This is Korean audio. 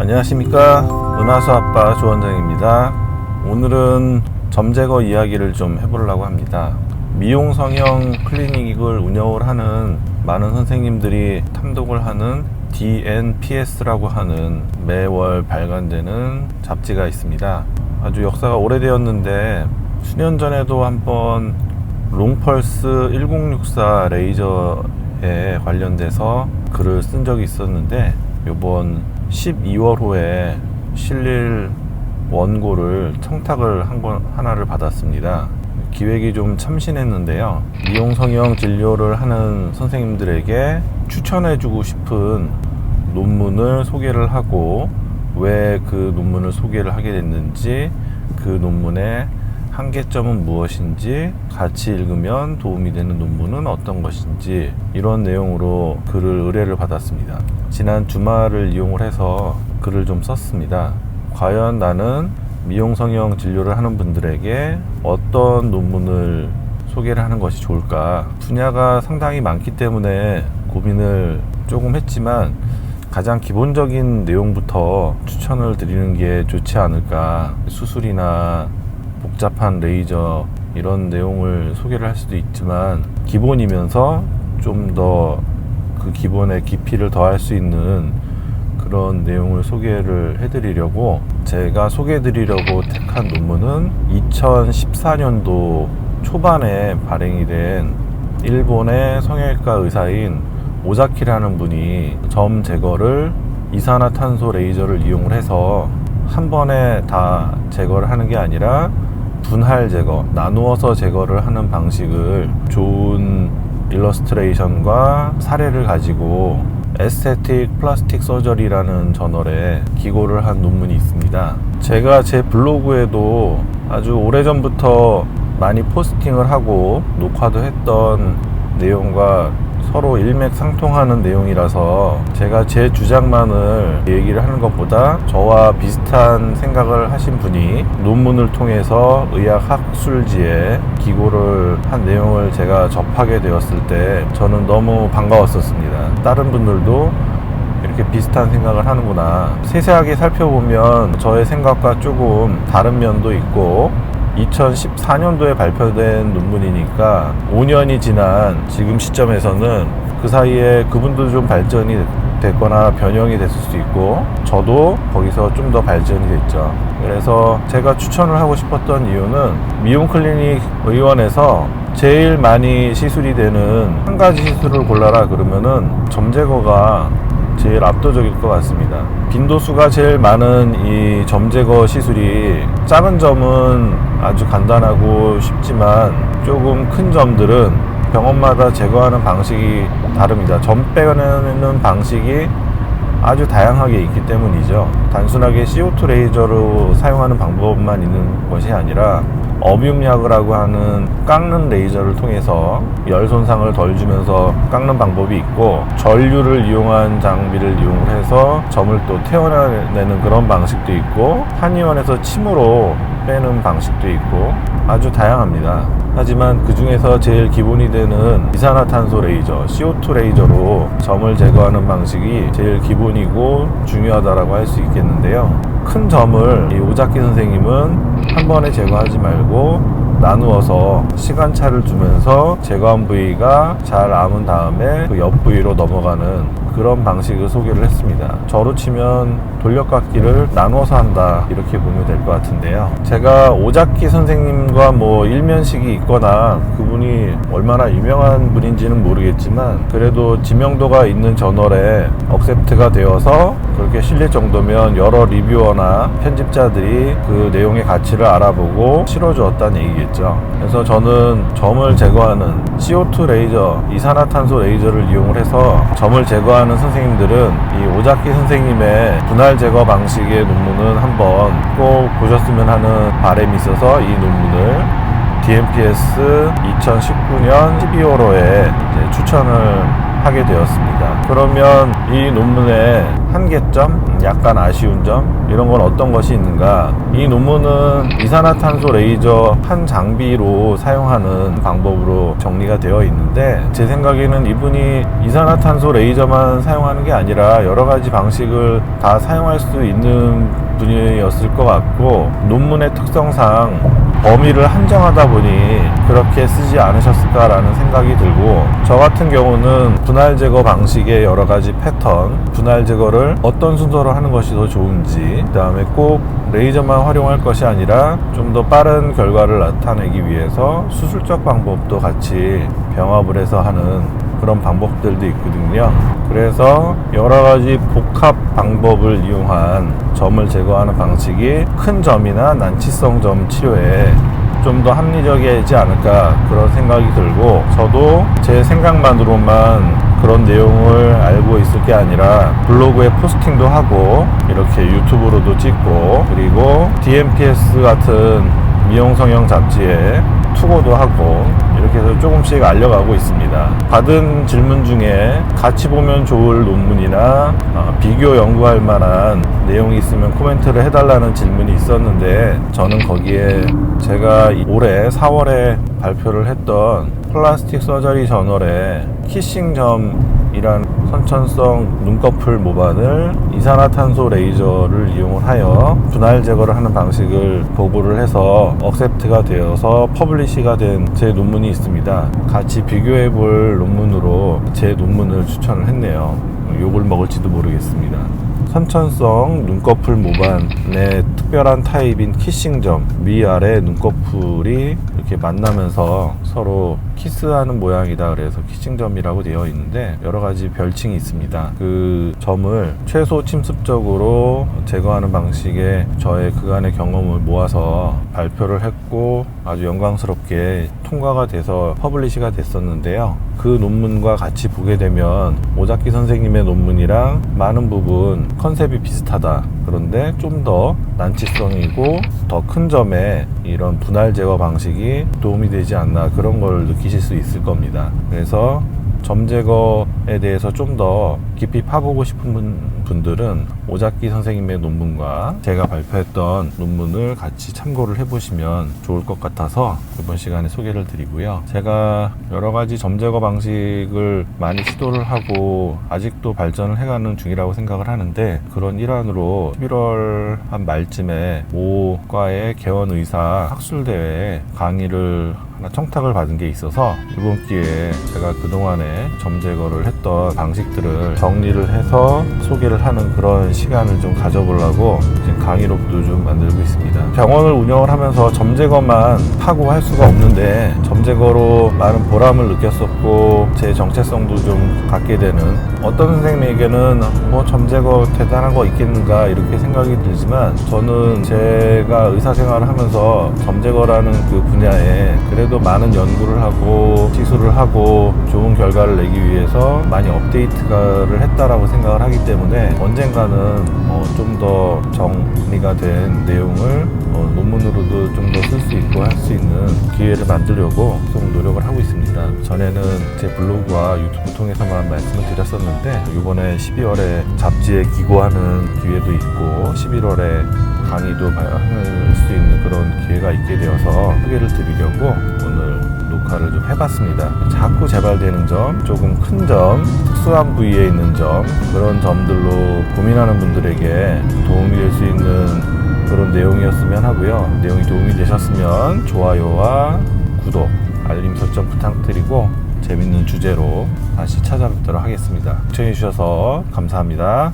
안녕하십니까? 은하수 아빠 조원장입니다. 오늘은 점 제거 이야기를 좀 해보려고 합니다. 미용 성형 클리닉을 운영을 하는 많은 선생님들이 탐독을 하는 DNPS라고 하는 매월 발간되는 잡지가 있습니다. 아주 역사가 오래되었는데 수년 전에도 한번 롱펄스 1064 레이저에 관련돼서 글을 쓴 적이 있었는데 요번 12월호에 실릴 원고를 청탁을 한 건 하나를 받았습니다. 기획이 좀 참신했는데요. 미용 성형 진료를 하는 선생님들에게 추천해주고 싶은 논문을 소개를 하고 왜 그 논문을 소개를 하게 됐는지 그 논문의 한계점은 무엇인지 같이 읽으면 도움이 되는 논문은 어떤 것인지 이런 내용으로 글을 의뢰를 받았습니다. 지난 주말을 이용을 해서 글을 좀 썼습니다. 과연 나는 미용 성형 진료를 하는 분들에게 어떤 논문을 소개를 하는 것이 좋을까? 분야가 상당히 많기 때문에 고민을 조금 했지만 가장 기본적인 내용부터 추천을 드리는 게 좋지 않을까. 수술이나 복잡한 레이저 이런 내용을 소개를 할 수도 있지만 기본이면서 좀 더 그 기본의 깊이를 더할 수 있는 그런 내용을 소개를 해드리려고 제가 소개해드리려고 택한 논문은 2014년도 초반에 발행이 된 일본의 성형외과 의사인 오자키라는 분이 점 제거를 이산화탄소 레이저를 이용을 해서 한 번에 다 제거를 하는 게 아니라 분할 제거, 나누어서 제거를 하는 방식을 좋은 일러스트레이션과 사례를 가지고 에스테틱 플라스틱 서저리라는 저널에 기고를 한 논문이 있습니다. 제가 제 블로그에도 아주 오래전부터 많이 포스팅을 하고 녹화도 했던 내용과 서로 일맥상통하는 내용이라서 제가 제 주장만을 얘기를 하는 것보다 저와 비슷한 생각을 하신 분이 논문을 통해서 의학학술지에 기고를 한 내용을 제가 접하게 되었을 때 저는 너무 반가웠었습니다. 다른 분들도 이렇게 비슷한 생각을 하는구나. 세세하게 살펴보면 저의 생각과 조금 다른 면도 있고 2014년도에 발표된 논문이니까 5년이 지난 지금 시점에서는 그 사이에 그분도 좀 발전이 됐거나 변형이 됐을 수 있고 저도 거기서 좀 더 발전이 됐죠. 그래서 제가 추천을 하고 싶었던 이유는 미용 클리닉 의원에서 제일 많이 시술이 되는 한 가지 시술을 골라라 그러면은 점 제거가 제일 압도적일 것 같습니다. 빈도수가 제일 많은 이 점 제거 시술이 작은 점은 아주 간단하고 쉽지만 조금 큰 점들은 병원마다 제거하는 방식이 다릅니다. 점 빼내는 방식이 아주 다양하게 있기 때문이죠. 단순하게 CO2 레이저로 사용하는 방법만 있는 것이 아니라 어비움약이라고 하는 깎는 레이저를 통해서 열 손상을 덜 주면서 깎는 방법이 있고 전류를 이용한 장비를 이용해서 점을 또 태워내는 그런 방식도 있고 한의원에서 침으로 빼는 방식도 있고 아주 다양합니다. 하지만 그 중에서 제일 기본이 되는 이산화탄소 레이저, CO2 레이저로 점을 제거하는 방식이 제일 기본이고 중요하다라고 할 수 있겠는데요. 큰 점을 이 오자키 선생님은 한 번에 제거하지 말고 나누어서 시간차를 두면서 제거한 부위가 잘 아문 다음에 그 옆 부위로 넘어가는 그런 방식을 소개를 했습니다. 저로 치면 돌려깎기를 나누어서 한다 이렇게 보면 될 것 같은데요. 제가 오자키 선생님과 뭐 일면식이 있거나 그분이 얼마나 유명한 분인지는 모르겠지만 그래도 지명도가 있는 저널에 억셉트가 되어서 그렇게 실릴 정도면 여러 리뷰어나 편집자들이 그 내용의 가치를 알아보고 실어주었다는 얘기겠죠. 그래서 저는 점을 제거하는 CO2 레이저, 이산화탄소 레이저를 이용을 해서 점을 제거하는 선생님들은 이 오자키 선생님의 분할 제거 방식의 논문은 한번 꼭 보셨으면 하는 바람이 있어서 이 논문을 DMPS 2019년 12월호에 추천을 하게 되었습니다. 그러면 이 논문의 한계점, 약간 아쉬운 점 이런 건 어떤 것이 있는가? 이 논문은 이산화탄소 레이저 한 장비로 사용하는 방법으로 정리가 되어 있는데 제 생각에는 이분이 이산화탄소 레이저만 사용하는 게 아니라 여러 가지 방식을 다 사용할 수 있는 분이었을 것 같고 논문의 특성상 범위를 한정하다 보니 그렇게 쓰지 않으셨을까라는 생각이 들고 저 같은 경우는 분할 제거 방식의 여러 가지 패턴, 분할 제거를 어떤 순서로 하는 것이 더 좋은지, 그 다음에 꼭 레이저만 활용할 것이 아니라 좀 더 빠른 결과를 나타내기 위해서 수술적 방법도 같이 병합을 해서 하는 그런 방법들도 있거든요. 그래서 여러 가지 복합 방법을 이용한 점을 제거하는 방식이 큰 점이나 난치성 점 치료에 좀 더 합리적이지 않을까 그런 생각이 들고 저도 제 생각만으로만 그런 내용을 알고 있을 게 아니라 블로그에 포스팅도 하고 이렇게 유튜브로도 찍고 그리고 DMPS 같은 미용 성형 잡지에 투고도 하고 이렇게 해서 조금씩 알려가고 있습니다. 받은 질문 중에 같이 보면 좋을 논문이나 어, 비교 연구할 만한 내용이 있으면 코멘트를 해달라는 질문이 있었는데 저는 거기에 제가 이- 올해 4월에 발표를 했던 플라스틱 서저리 저널에 키싱점이란 선천성 눈꺼풀 모반을 이산화탄소 레이저를 이용을 하여 분할 제거를 하는 방식을 보고를 해서 억셉트가 되어서 퍼블리시가 된 제 논문이 있습니다. 같이 비교해 볼 논문으로 제 논문을 추천을 했네요. 욕을 먹을지도 모르겠습니다. 선천성 눈꺼풀 모반의 특별한 타입인 키싱점 위아래 눈꺼풀이 이렇게 만나면서 서로 키스하는 모양이다 그래서 키싱점이라고 되어 있는데 여러 가지 별칭이 있습니다. 그 점을 최소 침습적으로 제거하는 방식의 저의 그간의 경험을 모아서 발표를 했고 아주 영광스럽게 통과가 돼서 퍼블리시가 됐었는데요. 그 논문과 같이 보게 되면 오자키 선생님의 논문이랑 많은 부분 컨셉이 비슷하다. 그런데 좀 더 난치성이고 더 큰 점에 이런 분할 제거 방식이 도움이 되지 않나 그런 걸 느끼실 수 있을 겁니다. 그래서 점 제거에 대해서 좀 더 깊이 파보고 싶은 분- 분들은 오자키 선생님의 논문과 제가 발표했던 논문을 같이 참고를 해보시면 좋을 것 같아서 이번 시간에 소개를 드리고요. 제가 여러 가지 점 제거 방식을 많이 시도를 하고 아직도 발전을 해가는 중이라고 생각을 하는데 그런 일환으로 11월 한 말쯤에 모과의 개원 의사 학술 대회에 강의를 하나 청탁을 받은 게 있어서 이번 기회에 제가 그동안에 점 제거를 했던 방식들을 정리를 해서 소개를 하는 그런 시간을 좀 가져보려고 지금 강의록도 좀 만들고 있습니다. 병원을 운영을 하면서 점 제거만 하고 할 수가 없는데 점 제거로 많은 보람을 느꼈었고 제 정체성도 좀 갖게 되는 어떤 선생님에게는 뭐 점 제거 대단한 거 있겠는가 이렇게 생각이 들지만 저는 제가 의사생활을 하면서 점 제거라는 그 분야에 그래도 많은 연구를 하고 시술을 하고 좋은 결과를 내기 위해서 많이 업데이트를 했다라고 생각을 하기 때문에 언젠가는 어, 좀더 정리가 된 내용을 어, 논문으로도 좀 더 쓸 수 있고 할 수 있는 기회를 만들려고 좀 노력을 하고 있습니다. 전에는 제 블로그와 유튜브 통해서만 말씀을 드렸었는데 이번에 12월에 잡지에 기고하는 기회도 있고 11월에 강의도 할 수 있는 그런 기회가 있게 되어서 소개를 드리려고 오늘 녹화를 좀 해봤습니다. 자꾸 재발되는 점, 조금 큰 점, 특수한 부위에 있는 점, 그런 점들로 고민하는 분들에게 도움이 될 수 있는 그런 내용이었으면 하고요. 내용이 도움이 되셨으면 좋아요와 구독, 알림 설정 부탁드리고 재밌는 주제로 다시 찾아뵙도록 하겠습니다. 시청해주셔서 감사합니다.